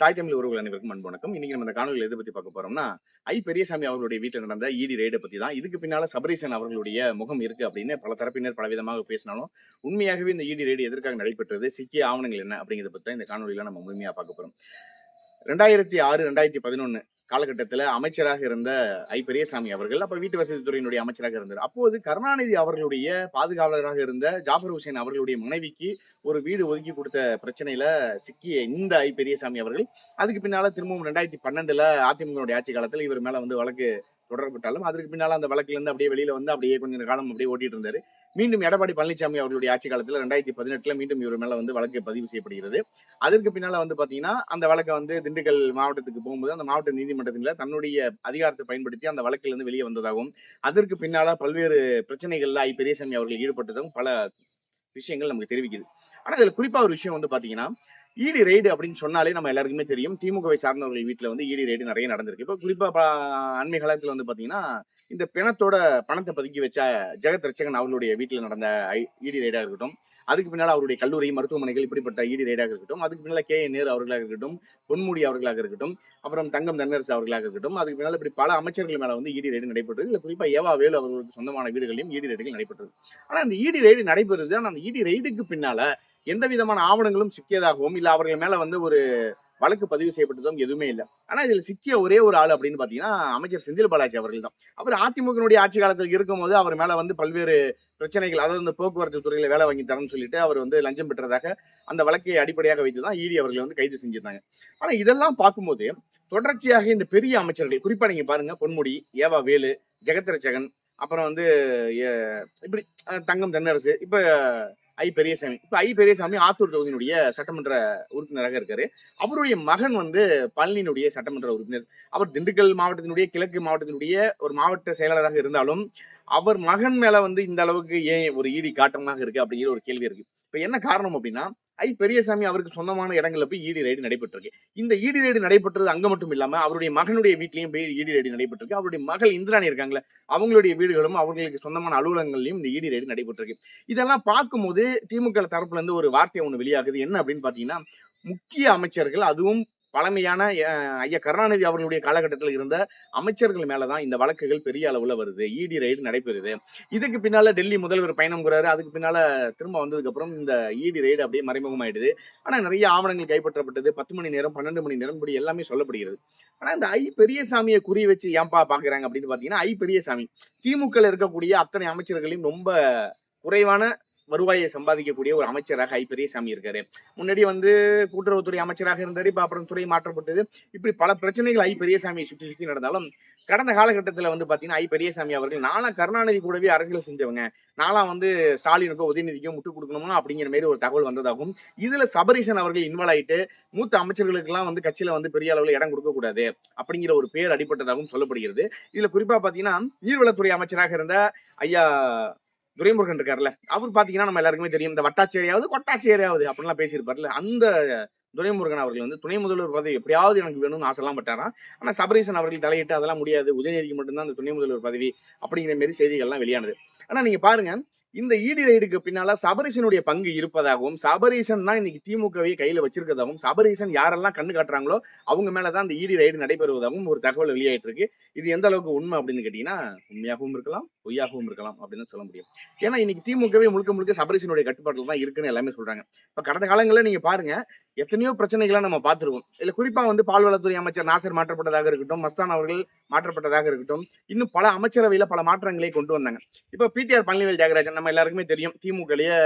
தாய் தமிழ் உறவுகள் அனைவருக்கும் அன்பு வணக்கம். இன்னைக்கு நம்ம இந்த காணொலியில் எதை பத்தி பார்க்க போறோம்னா ஐ பெரியசாமி அவர்களுடைய வீட்டில் நடந்த ஈடி ரெய்டை பத்தி தான் இதுக்கு பின்னால சபரீசன் அவர்களுடைய முகம் இருக்கு அப்படின்னு பல தரப்பினர் பலவிதமாக பேசினாலும் உண்மையாகவே இந்த ஈடி ரெய்டு எதற்காக நடைபெற்றது சிக்கிய ஆவணங்கள் என்ன அப்படிங்கிறத பத்தி தான் இந்த காணொலியில நம்ம முழுமையா பார்க்க போறோம். ரெண்டாயிரத்தி ஆறு ரெண்டாயிரத்தி பதினொன்னு காலகட்டத்தில் அமைச்சராக இருந்த ஐ. பெரியசாமி அவர்கள் அப்போ வீட்டு வசதி துறையினுடைய அமைச்சராக இருந்தார். அப்போது கருணாநிதி அவர்களுடைய பாதுகாவலராக இருந்த ஜாஃபர் ஹுசேன் அவர்களுடைய மனைவிக்கு ஒரு வீடு ஒதுக்கி கொடுத்த பிரச்சனையில சிக்கிய இந்த ஐ. பெரியசாமி அவர்கள் அதுக்கு பின்னால திரும்பவும் ரெண்டாயிரத்தி பன்னெண்டுல அதிமுகவுடைய ஆட்சி காலத்தில் இவர் மேல வந்து வழக்கு தொடரப்பட்டாலும் அதற்கு பின்னால அந்த வழக்குல இருந்து அப்படியே வெளியில வந்து அப்படியே கொஞ்ச காலம் அப்படியே ஓட்டிட்டு இருந்தாரு. மீண்டும் எடப்பாடி பழனிசாமி அவர்களுடைய ஆட்சி காலத்தில் ரெண்டாயிரத்தி பதினெட்டுல மீண்டும் இவர் மேல வந்து வழக்கு பதிவு செய்யப்படுகிறது. அதற்கு பின்னால வந்து பாத்தீங்கன்னா அந்த வழக்கை வந்து திண்டுக்கல் மாவட்டத்துக்கு போகும்போது அந்த மாவட்ட நீதிமன்றத்தில் தன்னுடைய அதிகாரத்தை பயன்படுத்தி அந்த வழக்கில் இருந்து வெளியே வந்ததாகவும் அதற்கு பின்னால பல்வேறு பிரச்சனைகள்ல ஐ பெரியசாமி அவர்கள் ஈடுபட்டதும் பல விஷயங்கள் நமக்கு தெரிவிக்குது. ஆனா இதுல குறிப்பா ஒரு விஷயம் வந்து பாத்தீங்கன்னா ஈடி ரெய்டு அப்படின்னு சொன்னாலே நம்ம எல்லாருக்குமே தெரியும். திமுகவை சார்ந்தவர்கள் வீட்டில் வந்து ஈடி ரெய்டு நிறைய நடந்திருக்கு. இப்போ குறிப்பாக அண்மை காலத்தில் வந்து பார்த்தீங்கன்னா இந்த பிணத்தோட பணத்தை பதுக்கி வச்ச ஜெகத் ரட்சகன் அவர்களுடைய வீட்டில் நடந்த ஈடி ரெய்டாக இருக்கட்டும். அதுக்கு பின்னால் அவருடைய கல்லூரி மருத்துவமனைகள் இப்படிப்பட்ட ஈடி ரெய்டாக இருக்கட்டும். அதுக்கு பின்னால் கே நேரு அவர்களாக இருக்கட்டும் பொன்முடி அவர்களாக இருக்கட்டும் அப்புறம் தங்கம் தன்னரசு அவர்களாக இருக்கட்டும். அதுக்கு பின்னால் இப்படி பல அமைச்சர்கள் மேலே வந்து ஈடி ரெய்டு நடைபெற்றது. இல்லை குறிப்பாக ஏவா வேலு அவர்களுக்கு சொந்தமான வீடுகளிலும் ஈடி ரெய்டுகள் நடைபெற்றது. ஆனால் அந்த ஈடி ரெய்டு நடைபெறுது. ஆனால் அந்த ஈடி ரெய்டுக்கு பின்னால எந்த விதமான ஆவணங்களும் சிக்கியதாகவும் இல்லை அவர்கள் மேல வந்து ஒரு வழக்கு பதிவு செய்யப்பட்டதும் எதுவுமே இல்லை. ஆனா இதுல சிக்கிய ஒரே ஒரு ஆள் அப்படின்னு பாத்தீங்கன்னா அமைச்சர் செந்தில் பாலாஜி அவர்கள் தான். அவர் அதிமுகனுடைய ஆட்சி காலத்தில் இருக்கும்போது அவர் மேல வந்து பல்வேறு பிரச்சனைகள் அதாவது இந்த போக்குவரத்து துறையில வேலை வாங்கி தரணும்னு சொல்லிட்டு அவர் வந்து லஞ்சம் பெற்றதாக அந்த வழக்கை அடிப்படையாக வைத்து தான் ஈடி அவர்களை வந்து கைது செஞ்சிருந்தாங்க. ஆனா இதெல்லாம் பார்க்கும்போது தொடர்ச்சியாக இந்த பெரிய அமைச்சர்கள் குறிப்பா நீங்க பாருங்க பொன்முடி ஏவா வேலு ஜெகத்ரட்சகன் அப்புறம் வந்து இப்படி தங்கம் தென்னரசு இப்ப ஐ பெரியசாமி. இப்போ ஐ பெரியசாமி ஆத்தூர் தொகுதியினுடைய சட்டமன்ற உறுப்பினராக இருக்காரு. அவருடைய மகன் வந்து பழனியினுடைய சட்டமன்ற உறுப்பினர். அவர் திண்டுக்கல் மாவட்டத்தினுடைய கிழக்கு மாவட்டத்தினுடைய ஒரு மாவட்ட செயலாளராக இருந்தாலும் அவர் மகன் மேல வந்து இந்த அளவுக்கு ஏன் ஒரு ஈடி காட்டமாக இருக்கு அப்படிங்கிற ஒரு கேள்வி இருக்கு. இப்போ என்ன காரணம் அப்படின்னா ஐ பெரியசாமி அவருக்கு சொந்தமான இடங்களில் போய் ஈடி ரைடு நடைபெற்றிருக்கு. இந்த ஈடி ரைடு நடைபெற்றது அங்கே மட்டும் இல்லாமல் அவருடைய மகனுடைய வீட்லையும் போய் ஈடி ரைடு நடைபெற்றிருக்கு. அவருடைய மகள் இந்திராணி இருக்காங்களே அவங்களுடைய வீடுகளும் அவர்களுக்கு சொந்தமான அலுவலகங்களையும் இந்த ஈடி ரைடு நடைபெற்றிருக்கு. இதெல்லாம் பார்க்கும்போது திமுக தரப்புலேருந்து ஒரு வார்த்தை ஒன்று வெளியாகுது. என்ன அப்படின்னு பார்த்தீங்கன்னா முக்கிய அமைச்சர்கள் அதுவும் பழமையான ஐயா கருணாநிதி அவர்களுடைய காலகட்டத்தில் இருந்த அமைச்சர்கள் மேலதான் இந்த வழக்குகள் பெரிய அளவுல வருது. இடி ரைடு நடைபெறுது. இதுக்கு பின்னால டெல்லி முதல்வர் பயணம்ங்கிறாரு அதுக்கு பின்னால திரும்ப வந்ததுக்கு அப்புறம் இந்த இடி ரைடு அப்படியே மறைமுகமாயிடுது. ஆனா நிறைய ஆவணங்கள் கைப்பற்றப்பட்டது. பத்து மணி நேரம் பன்னெண்டு மணி நேரம் இப்படி எல்லாமே சொல்லப்படுகிறது. ஆனா இந்த ஐ பெரியசாமியை குறி வச்சு ஏன்பா பாக்குறாங்க அப்படின்னு பாத்தீங்கன்னா ஐ பெரியசாமி. திமுக இருக்கக்கூடிய அத்தனை அமைச்சர்களையும் ரொம்ப குறைவான வருவாயை சம்பாதிக்கக்கூடிய ஒரு அமைச்சராக ஐ பெரியசாமி இருக்காரு. முன்னாடி வந்து கூட்டுறவுத்துறை அமைச்சராக இருந்தாரு இப்ப அப்புறம் துறை மாற்றப்பட்டது. இப்படி பல பிரச்சனைகள் ஐ பெரியசாமியை சுற்றி சுற்றி நடந்தாலும் கடந்த காலகட்டத்தில் வந்து பார்த்தீங்கன்னா ஐ பெரியசாமி அவர்கள் நானா கருணாநிதி கூடவே அரசியல் செஞ்சவங்க. நானா வந்து ஸ்டாலினுக்கோ உதயநிதிக்கோ முட்டு கொடுக்கணுமா அப்படிங்கிற மாதிரி ஒரு தகவல் வந்ததாகவும் இதுல சபரீசன் அவர்கள் இன்வால்வ் ஆயிட்டு மூத்த அமைச்சர்களுக்கெல்லாம் வந்து கட்சியில வந்து பெரிய அளவில் இடம் கொடுக்க கூடாது அப்படிங்கிற ஒரு பேர் அடிப்பட்டதாகவும் சொல்லப்படுகிறது. இதுல குறிப்பா பார்த்தீங்கன்னா நீர்வளத்துறை அமைச்சராக இருந்த ஐயா துரைமுருகன் இருக்காருல்ல அவர் பாத்தீங்கன்னா நம்ம எல்லாருக்குமே தெரியும் இந்த வட்டாச்சேரியாவது கொட்டாச்சேரியாவது அப்படின்லாம் பேசியிருப்பார்ல அந்த துரைமுருகன் அவர்கள் வந்து துணை முதல்வர் பதவி எப்படியாவது எனக்கு வேணும்னு ஆசைலாம் பட்டாராம். ஆனா சபரீசன் அவர்கள் தலையிட்டு அதெல்லாம் முடியாது. உதயநிதிக்கு மட்டும்தான் அந்த துணை முதல்வர் பதவி அப்படிங்கிற மாதிரி செய்திகள்லாம் வெளியானது. ஆனா நீங்க பாருங்க இந்த ஈடி ரைடுக்கு பின்னால சபரீசனுடைய பங்கு இருப்பதாகவும் சபரீசன் தான் இன்னைக்கு திமுகவை கையில வச்சிருக்கதாகவும் சபரீசன் யாரெல்லாம் கண்ணு காட்டுறாங்களோ அவங்க மேலதான் இந்த ஈடி ரைடு நடைபெறுவதாகவும் ஒரு தகவல் வெளியாயிட்டு இருக்கு இது எந்த அளவுக்கு உண்மை அப்படின்னு கேட்டீங்கன்னா உண்மையாகவும் இருக்கலாம் பொய்யாகவும் இருக்கலாம் அப்படின்னு சொல்ல முடியும். ஏன்னா இன்னைக்கு திமுகவே முழுக்க முழுக்க சபரீசனுடைய கட்டுப்பாட்டில் தான் இருக்குன்னு எல்லாமே சொல்றாங்க. இப்ப கடந்த காலங்களில் நீங்க பாருங்க எத்தனையோ பிரச்சனைகளை நம்ம பார்த்துருவோம். இல்லை குறிப்பாக வந்து பால்வளத்துறை அமைச்சர் நாசர் மாற்றப்பட்டதாக இருக்கட்டும் மஸ்தான் அவர்கள் மாற்றப்பட்டதாக இருக்கட்டும் இன்னும் பல அமைச்சரவையில் பல மாற்றங்களை கொண்டு வந்தாங்க. இப்போ பிடிஆர் பழனிவேல் தியாகராஜன் நம்ம எல்லாருக்குமே தெரியும். திமுகலயே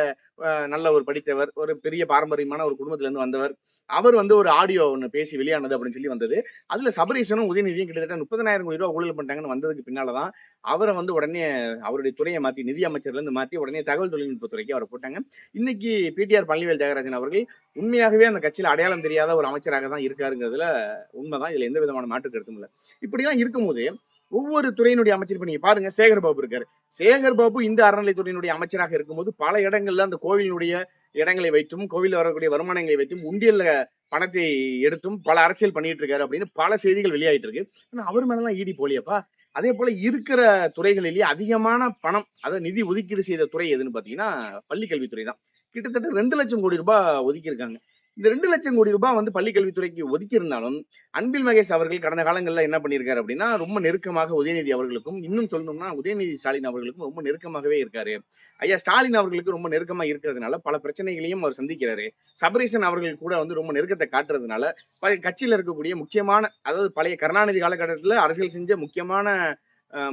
நல்ல ஒரு படித்தவர் ஒரு பெரிய பாரம்பரியமான ஒரு குடும்பத்திலேருந்து வந்தவர். அவர் வந்து ஒரு ஆடியோ ஒன்று பேசி வெளியானது அப்படின்னு சொல்லி வந்தது. அதில் சபரீசனும் உதயநிதியும் கிட்டத்தட்ட முப்பதனாயிரம் கோடி ரூபா ஊழல் பண்ணிட்டாங்கன்னு வந்ததுக்கு பின்னாலதான் அவரை வந்து உடனே அவருடைய துறையை மாற்றி நிதி அமைச்சர்லேருந்து மாற்றி உடனே தகவல் தொழில்நுட்பத்துறைக்கு அவரை போட்டாங்க. இன்னைக்கு பிடிஆர் பழனிவேல் தியாகராஜன் அவர்கள் உண்மையாகவே அந்த கட்சியில் அடையாளம் தெரியாத ஒரு அமைச்சராக தான் இருக்காருங்கிறதுல உண்மைதான். இதுல எந்த விதமான மாற்று கருத்தும் இல்லை. இப்படிலாம் இருக்கும்போது ஒவ்வொரு துறையினுடைய அமைச்சர் இப்ப நீங்க பாருங்க சேகர் பாபு இருக்காரு. சேகர் பாபு இந்த அறநிலைத்துறையினுடைய அமைச்சராக இருக்கும்போது பல இடங்கள்ல அந்த கோவிலினுடைய இடங்களை வைத்தும் கோவிலில் வரக்கூடிய வருமானங்களை வைத்தும் உண்டியல்ல பணத்தை எடுத்தும் பல அரசியல் பண்ணிட்டு இருக்காரு அப்படின்னு பல செய்திகள் வெளியாயிட்டு இருக்கு. ஆனா அவர் மேலாம் ஈடி போலியப்பா அதே போல இருக்கிற துறைகளிலேயே அதிகமான பணம் அதாவது நிதி ஒதுக்கீடு செய்த துறை எதுன்னு பாத்தீங்கன்னா பள்ளி கல்வித்துறை தான். கிட்டத்தட்ட ரெண்டு லட்சம் கோடி ரூபாய் ஒதுக்கியிருக்காங்க. இந்த ரெண்டு லட்சம் கோடி ரூபாய் வந்து பள்ளி கல்வித்துறைக்கு ஒதுக்கி இருந்தாலும் அன்பில் மகேஷ் அவர்கள் கடந்த காலங்களில் என்ன பண்ணியிருக்காரு அப்படின்னா ரொம்ப நெருக்கமாக உதயநிதி அவர்களுக்கும் இன்னும் சொல்லணும்னா உதயநிதி ஸ்டாலின் அவர்களுக்கும் ரொம்ப நெருக்கமாகவே இருக்காரு. ஐயா ஸ்டாலின் அவர்களுக்கு ரொம்ப நெருக்கமாக இருக்கிறதுனால பல பிரச்சனைகளையும் அவர் சந்திக்கிறாரு. சபரீசன் அவர்கள் கூட வந்து ரொம்ப நெருக்கத்தை காட்டுறதுனால கட்சியில் இருக்கக்கூடிய முக்கியமான அதாவது பழைய கருணாநிதி காலகட்டத்தில் அரசியல் செஞ்ச முக்கியமான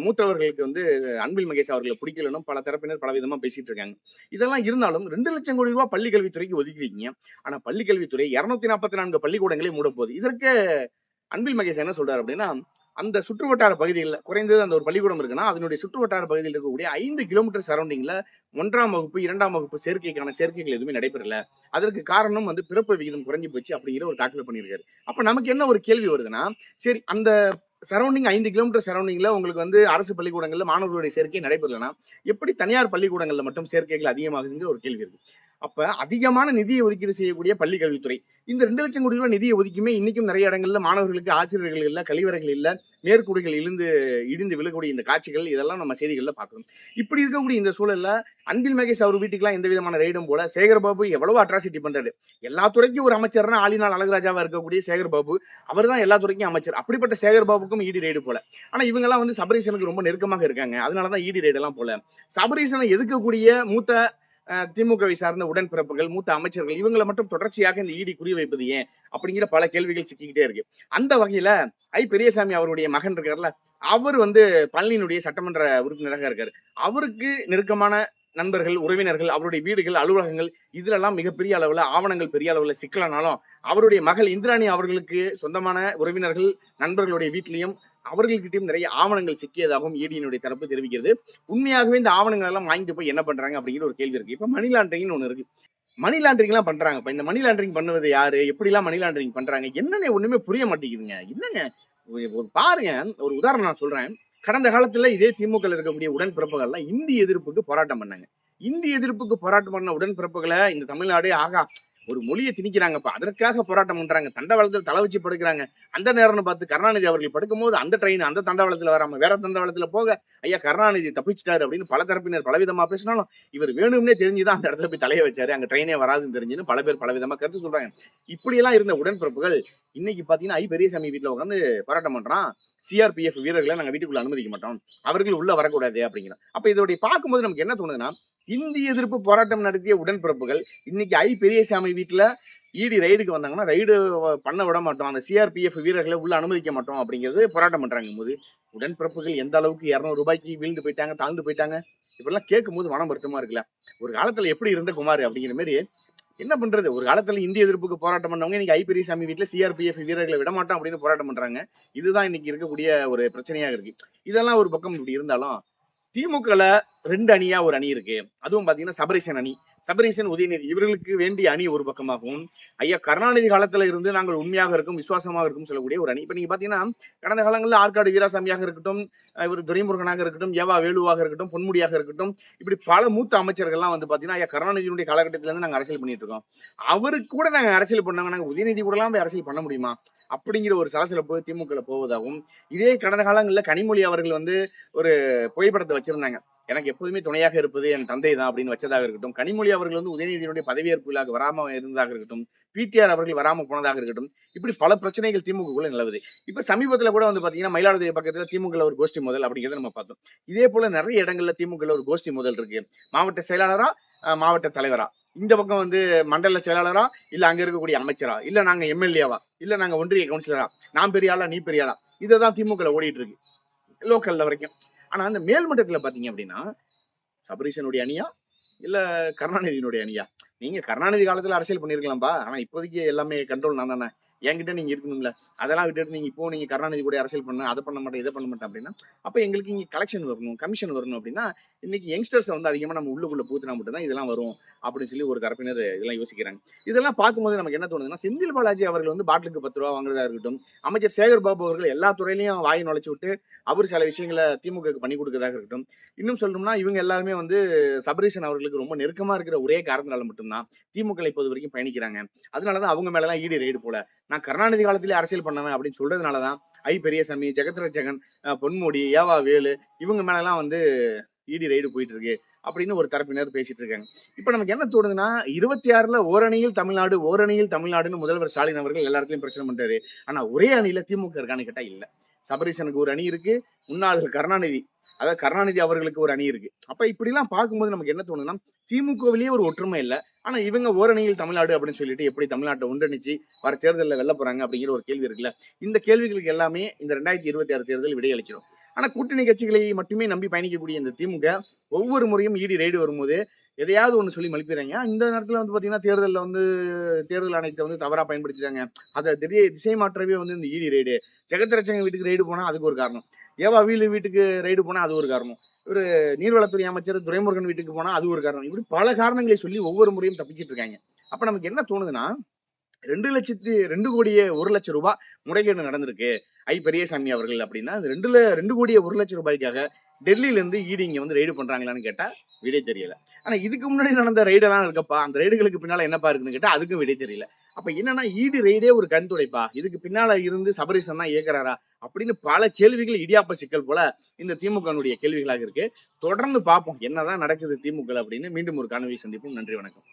மூத்தவர்களுக்கு வந்து அன்பில் மகேஷ் அவர்களை பிடிக்கலன்னு பல தரப்பினர் பல விதமா பேசிட்டு இருக்காங்க. இதெல்லாம் இருந்தாலும் ரெண்டு லட்சம் கோடி ரூபாய் பள்ளி கல்வித்துறைக்கு ஒதுக்கிருக்கீங்க. ஆனா பள்ளி கல்வித்துறை இருநூத்தி நாற்பத்தி நான்கு பள்ளிக்கூடங்களே மூட போகுது இதற்கு அன்பில் மகேஷ் என்ன சொல்றாரு அப்படின்னா அந்த சுற்றுவட்டார பகுதிகளில் குறைந்தது அந்த ஒரு பள்ளிக்கூடம் இருக்குன்னா அதனுடைய சுற்றுவட்டார பகுதியில் இருக்கக்கூடிய ஐந்து கிலோமீட்டர் சரௌண்டிங்ல ஒன்றாம் வகுப்பு இரண்டாம் வகுப்பு சேர்க்கைக்கான சேர்க்கைகள் எதுவுமே நடைபெறல. அதற்கு காரணம் வந்து பிறப்பு விகிதம் குறைஞ்சி போச்சு அப்படிங்கிற ஒரு டாக்டர் பண்ணியிருக்காரு. அப்ப நமக்கு என்ன ஒரு கேள்வி வருதுன்னா சரி அந்த சரௌண்டிங் ஐந்து கிலோமீட்டர் சரௌண்டிங்ல உங்களுக்கு வந்து அரசு பள்ளிக்கூடங்களில் மாணவர்களுடைய சேர்க்கை நடைபெறலனா எப்படி தனியார் பள்ளிக்கூடங்களில் மட்டும் சேர்க்கைகள் அதிகமாகுதுங்கிற ஒரு கேள்வி இருக்கு. அப்ப அதிகமான நிதியை ஒதுக்கீடு செய்யக்கூடிய பள்ளி கல்வித்துறை இந்த ரெண்டு லட்சம் கோடி ரூபாய் நிதியை ஒதுக்கியுமே இன்னைக்கும் நிறைய இடங்கள்ல மாணவர்களுக்கு ஆசிரியர்கள் இல்ல கழிவறைகள் இல்ல மேற்கூடைகள் இழுந்து இடிந்து விழக்கூடிய இந்த காட்சிகள் இதெல்லாம் நம்ம செய்திகள்ல பார்க்கணும். இப்படி இருக்கக்கூடிய இந்த சூழல்ல அன்பில் மகேஷ் அவர் வீட்டுக்குலாம் எந்த விதமான ரைடும் போல சேகர்பாபு எவ்வளவு அட்ராசிட்டி பண்றாரு. எல்லா துறைக்கும் ஒரு அமைச்சர்னா ஆளினால் அழகராஜாவா இருக்கக்கூடிய சேகர்பாபு அவர் தான் எல்லா துறைக்கும் அமைச்சர். அப்படிப்பட்ட சேகர்பாபுக்கும் ஈடி ரைடு போல. ஆனா இவங்க எல்லாம் வந்து சபரீசனுக்கு ரொம்ப நெருக்கமாக இருக்காங்க. அதனாலதான் ஈடி ரைடு எல்லாம் போல. சபரீசனை எதிர்க்கக்கூடிய மூத்த திமுகவை சார்ந்த உடன்பிறப்புகள் மூத்த அமைச்சர்கள் இவங்களை மட்டும் தொடர்ச்சியாக இந்த இடி குறிவைப்பது ஏன்? அப்படிங்கிற பல கேள்விகள் சிக்கிக்கிட்டே இருக்கு. அந்த வகையில ஐ. பெரியசாமி அவருடைய மகன் இருக்கார்ல அவர் வந்து பழனியினுடைய சட்டமன்ற உறுப்பினராக இருக்காரு. அவருக்கு நெருக்கமான நண்பர்கள் உறவினர்கள் அவருடைய வீடுகள் அலுவலகங்கள் இதுலெல்லாம் மிகப்பெரிய அளவில் ஆவணங்கள் பெரிய அளவில் சிக்கலானாலும் அவருடைய மகள் இந்திராணி அவர்களுக்கு சொந்தமான உறவினர்கள் நண்பர்களுடைய வீட்லையும் அவர்கள்கிட்டயும் நிறைய ஆவணங்கள் சிக்கியதாகவும் ஈடியினுடைய தரப்பு தெரிவிக்கிறது. உண்மையாகவே இந்த ஆவணங்கள் எல்லாம் வாங்கிட்டு போய் என்ன பண்றாங்க அப்படிங்கிற ஒரு கேள்வி இருக்கு. இப்போ மணி லாண்டரிங்னு ஒன்று இருக்கு. மணி லாண்டரிங்லாம் பண்றாங்க. இப்போ இந்த மணி லாண்டரிங் பண்ணுவது யாரு? எப்படிலாம் மணி லாண்டரிங் பண்றாங்க? என்னென்ன ஒண்ணுமே புரிய மாட்டேங்குதுங்க. என்னங்க? ஒரு- ஒரு பாருங்க. ஒரு உதாரணம் நான் சொல்றேன். கடந்த காலத்துல இதே திமுக இருக்கக்கூடிய உடன்பிறப்புகள்லாம் இந்தி எதிர்ப்புக்கு போராட்டம் பண்ணாங்க. இந்தி எதிர்ப்புக்கு போராட்டம் பண்ண உடன்பிறப்புகளை இந்த தமிழ்நாடு ஆகா ஒரு மொழியை திணிக்கிறாங்கப்பா. அதற்காக போராட்டம் பண்றாங்க. தண்டவாளத்தில் தலை வச்சு படுக்கிறாங்க. அந்த நேரம்னு பார்த்து கருணாநிதி அவர்கள் படுக்கும்போது அந்த ட்ரெயின் அந்த தண்டவாளத்தில் வராம வேற தண்டவாளத்துல போக ஐயா கருணாநிதி தப்பிச்சிட்டாரு அப்படின்னு பல தரப்பினர் பலவிதமா பேசினாலும் இவர் வேணும்னே தெரிஞ்சுதான் அந்த இடத்துல போய் தலையை வச்சாரு. அங்க ட்ரெயினே வராதுன்னு தெரிஞ்சுன்னு பல பேர் பலவிதமா கருத்து சொல்றாங்க. இப்படியெல்லாம் இருந்த உடன்பிறப்புகள் இன்னைக்கு பாத்தீங்கன்னா ஐ பெரியசாமி வீட்டுல உட்காந்து போராட்டம் பண்றான். சிஆர்பிஎஃப் வீரர்களை நாங்க வீட்டுக்குள்ள அனுமதிக்க மாட்டோம். அவர்கள் உள்ள வரக்கூடாது அப்படிங்கிறோம் அப்ப இதோடைய பார்க்கும்போது நமக்கு என்ன தோணுதுன்னா இந்திய எதிர்ப்பு போராட்டம் நடத்திய உடன்பிறப்புகள் இன்னைக்கு ஐ பெரியசாமி வீட்டில் இடி ரைடுக்கு வந்தாங்கன்னா ரைடு பண்ண விட மாட்டோம். அந்த சிஆர்பிஎஃப் வீரர்களை உள்ள அனுமதிக்க மாட்டோம் அப்படிங்கிறது போராட்டம் பண்றாங்க போது. உடன்பிறப்புகள் எந்த அளவுக்கு இரநூறு ரூபாய்க்கு வீழ்ந்து போயிட்டாங்க தாழ்ந்து போயிட்டாங்க இப்படிலாம் கேட்கும் போது மனம் வருத்தமா இருக்குல்ல. ஒரு காலத்துல எப்படி இருந்த குமார் அப்படிங்கிற மாதிரி என்ன பண்றது? ஒரு காலத்துல இந்திய எதிர்ப்புக்கு போராட்டம் பண்ணவங்க இன்னைக்கு ஐ பெரியசாமி வீட்டுல சிஆர்பிஎஃப் வீரர்களை விட மாட்டோம் அப்படின்னு போராட்டம் பண்றாங்க. இதுதான் இன்னைக்கு இருக்கக்கூடிய ஒரு பிரச்சனையாக இருக்கு. இதெல்லாம் ஒரு பக்கம் இப்படி இருந்தாலும் திமுகல ரெண்டு அணியா ஒரு அணி இருக்கு. அதுவும் பாத்தீங்கன்னா சபரிசன் அணி. சபரீசன் உதயநிதி இவர்களுக்கு வேண்டிய அணி ஒரு பக்கமாகவும் ஐயா கருணாநிதி காலத்துல இருந்து நாங்கள் உண்மையாக இருக்கும் விசுவாசமாக இருக்கும் சொல்லக்கூடிய ஒரு அணி. இப்ப நீங்க பாத்தீங்கன்னா கடந்த காலங்களில் ஆற்காடு வீராசாமியாக இருக்கட்டும் இவர் துரைமுருகனாக இருக்கட்டும் ஏவா வேலுவாக இருக்கட்டும் பொன்முடியாக இருக்கட்டும் இப்படி பல மூத்த அமைச்சர்கள்லாம் வந்து பாத்தீங்கன்னா ஐயா கருணாநிதியுடைய காலகட்டத்தில இருந்து நாங்க அரசியல் பண்ணிட்டு இருக்கோம். அவருக்கு கூட நாங்க அரசியல் பண்ணாங்க நாங்க உதயநிதி கூட எல்லாம் போய் அரசியல் பண்ண முடியுமா? அப்படிங்கிற ஒரு சலசலப்பு திமுக போவதாகவும் இதே கடந்த காலங்களில் கனிமொழி அவர்கள் வந்து ஒரு புகைப்படத்தை வச்சிருந்தாங்க. எனக்கு எப்போதுமே துணையாக இருப்பது என் தந்தை தான் அப்படின்னு வச்சதாக இருக்கட்டும். கனிமொழி அவர்கள் வந்து உதயநிதியினுடைய பதவியேற்பு விழாக்கு வராம இருந்ததாக இருக்கட்டும். பிடிஆர் அவர்கள் வராம போனதாக இருக்கட்டும். இப்படி பல பிரச்சனைகள் திமுகக்குள்ள நிலவுது. இப்ப சமீபத்தில் கூட வந்து பாத்தீங்கன்னா மயிலாடுதுறை பக்கத்துல திமுக ஒரு கோஷ்டி முதல் அப்படிங்கிறத நம்ம பார்த்தோம். இதே போல நிறைய இடங்கள்ல திமுக ஒரு கோஷ்டி முதல் இருக்கு. மாவட்ட செயலாளரா மாவட்ட தலைவரா? இந்த பக்கம் வந்து மண்டல செயலாளரா? இல்ல அங்க இருக்கக்கூடிய அமைச்சரா? இல்ல நாங்க எம்எல்ஏவா? இல்ல நாங்க ஒன்றிய கவுன்சிலரா? நான் பெரிய ஆளா நீ பெரிய ஆளா இதை திமுக ஓடிட்டு இருக்கு. லோக்கல்ல வரைக்கும். ஆனா அந்த மேல்மட்டத்துல பாத்தீங்க அப்படின்னா சபரீசனுடைய அணியா இல்ல கருணாநிதியினுடைய அணியா? நீங்க கருணாநிதி காலத்துல அரசியல் பண்ணிருக்கலாம்பா. ஆனா இப்போதைக்கு எல்லாமே கண்ட்ரோல் நான் தானே. என்கிட்ட நீங்க இருக்கணும்ல. அதெல்லாம் விட்டுட்டு நீங்க இப்போ நீங்க கருணாநிதி கூட அரசியல் பண்ண அதை பண்ண மாட்டேன் இதை பண்ண மாட்டேன் அப்படின்னா அப்ப எங்களுக்கு இங்க கலெக்ஷன் வரணும் கமிஷன் வரணும் அப்படின்னா இன்னைக்கு யங்ஸ்டர்ஸ் வந்து அதிகமா நம்ம உள்ளுக்குள்ள பூத்தினா மட்டும் தான் இதெல்லாம் வரும் அப்படின்னு சொல்லி ஒரு தரப்பினர் இதெல்லாம் யோசிக்கிறாங்க. இதெல்லாம் பார்க்கும்போது நமக்கு என்ன தோணுதுன்னா செந்தில் பாலாஜி அவர்கள் வந்து பாட்டிலுக்கு பத்து ரூபா வாங்குறதா இருக்கட்டும் அமைச்சர் சேகர் பாபு அவர்கள் எல்லா துறையிலையும் வாயை நுழைச்சு விட்டு அவர் சில விஷயங்களை திமுகவுக்கு பண்ணி கொடுக்கறதாக இருக்கட்டும். இன்னும் சொல்லணும்னா இவங்க எல்லாருமே வந்து சபரீசன் அவர்களுக்கு ரொம்ப நெருக்கமா இருக்கிற ஒரே காரணத்தினால மட்டும்தான் திமுக இப்போது வரைக்கும் பயணிக்கிறாங்க. அதனாலதான் அவங்க மேலதான் ஈடு ரைடு போல. நான் கருணாநிதி காலத்திலே அரசியல் பண்ணவன் அப்படின்னு சொல்றதுனாலதான் ஐ பெரியசாமி ஜெகத்ரஜகன் ஜெகன் பொன்முடி ஏவா வேலு இவங்க மேலலாம் வந்து இடி ரைடு போயிட்டு இருக்கு அப்படின்னு ஒரு தரப்பினர் பேசிட்டு இருக்காங்க. இப்ப நமக்கு என்ன தோணுதுன்னா இருபத்தி ஆறுல ஓரணியில் தமிழ்நாடு ஓரணியில் தமிழ்நாடுன்னு முதல்வர் ஸ்டாலின் அவர்கள் எல்லா இடத்துலயும் பிரச்சனை பண்றாரு ஆனா ஒரே அணியில திமுக இருக்கான்னு கேட்டா இல்ல. சபரீசனுக்கு ஒரு அணி இருக்கு. முன்னாள் கருணாநிதி அதாவது கருணாநிதி அவர்களுக்கு ஒரு அணி இருக்கு. அப்ப இப்படிலாம் பார்க்கும்போது நமக்கு என்ன தோணுதுன்னா திமுகவிலேயே ஒரு ஒற்றுமை இல்லை. ஆனா இவங்க ஓரணியில் தமிழ்நாடு அப்படின்னு சொல்லிட்டு எப்படி தமிழ்நாட்டை ஒன்றிணைச்சு வர தேர்தலில் வெல்ல போறாங்க அப்படிங்கிற ஒரு கேள்வி இருக்குல்ல. இந்த கேள்விகளுக்கு எல்லாமே இந்த ரெண்டாயிரத்தி இருபத்தி ஆறு தேர்தல் விடையளிச்சிடும் ஆனா கூட்டணி கட்சிகளை மட்டுமே நம்பி பயணிக்கக்கூடிய இந்த திமுக ஒவ்வொரு முறையும் இடி ரைடு வரும்போது எதையாவது ஒன்று சொல்லி மலிப்பிடுறாங்க. இந்த நேரத்தில் வந்து பார்த்தீங்கன்னா தேர்தலில் வந்து தேர்தல் ஆணையத்தை வந்து தவறாக பயன்படுத்திட்டாங்க. அதை திடீர் திசை மாற்றவே வந்து இந்த இடி ரைடு ஜெகத்ரட்சங்க வீட்டுக்கு ரைடு போனால் அதுக்கு ஒரு காரணம். ஏவா வீலு வீட்டுக்கு ரைடு போனால் அது ஒரு காரணம். ஒரு நீர்வளத்துறை அமைச்சர் துரைமுருகன் வீட்டுக்கு போனால் அது ஒரு காரணம். இப்படி பல காரணங்களை சொல்லி ஒவ்வொரு முறையும் தப்பிச்சிட்டு இருக்காங்க. அப்போ நமக்கு என்ன தோணுதுன்னா ரெண்டு லட்சத்து ரெண்டு கோடியே ஒரு லட்சம் ரூபாய் முறைகேடு நடந்திருக்கு. ஐ பெரியசாமி அவர்கள் அப்படின்னா ரெண்டுல ரெண்டு கோடியே ஒரு லட்சம் ரூபாய்க்காக டெல்லியிலேருந்து ஈடி இங்கே வந்து ரைடு பண்ணுறாங்களான்னு கேட்டால் விடை தெரியல. ஆனா இதுக்கு முன்னாடி நடந்த ரைடெல்லாம் இருக்கப்பா அந்த ரைடுகளுக்கு பின்னால என்னப்பா இருக்குன்னு கேட்டா அதுக்கும் விடை தெரியல. அப்ப என்னன்னா ஈடு ரைடே ஒரு கண் துடைப்பா. இதுக்கு பின்னால இருந்து சபரீசன் தான் இயக்குறாரா? அப்படின்னு பல கேள்விகள் இடியாப்ப சிக்கல் போல இந்த திமுகனுடைய கேள்விகளாக இருக்கு. தொடர்ந்து பார்ப்போம் என்னதான் நடக்குது திமுக அப்படின்னு மீண்டும் ஒரு கனவை சந்திப்போம். நன்றி வணக்கம்.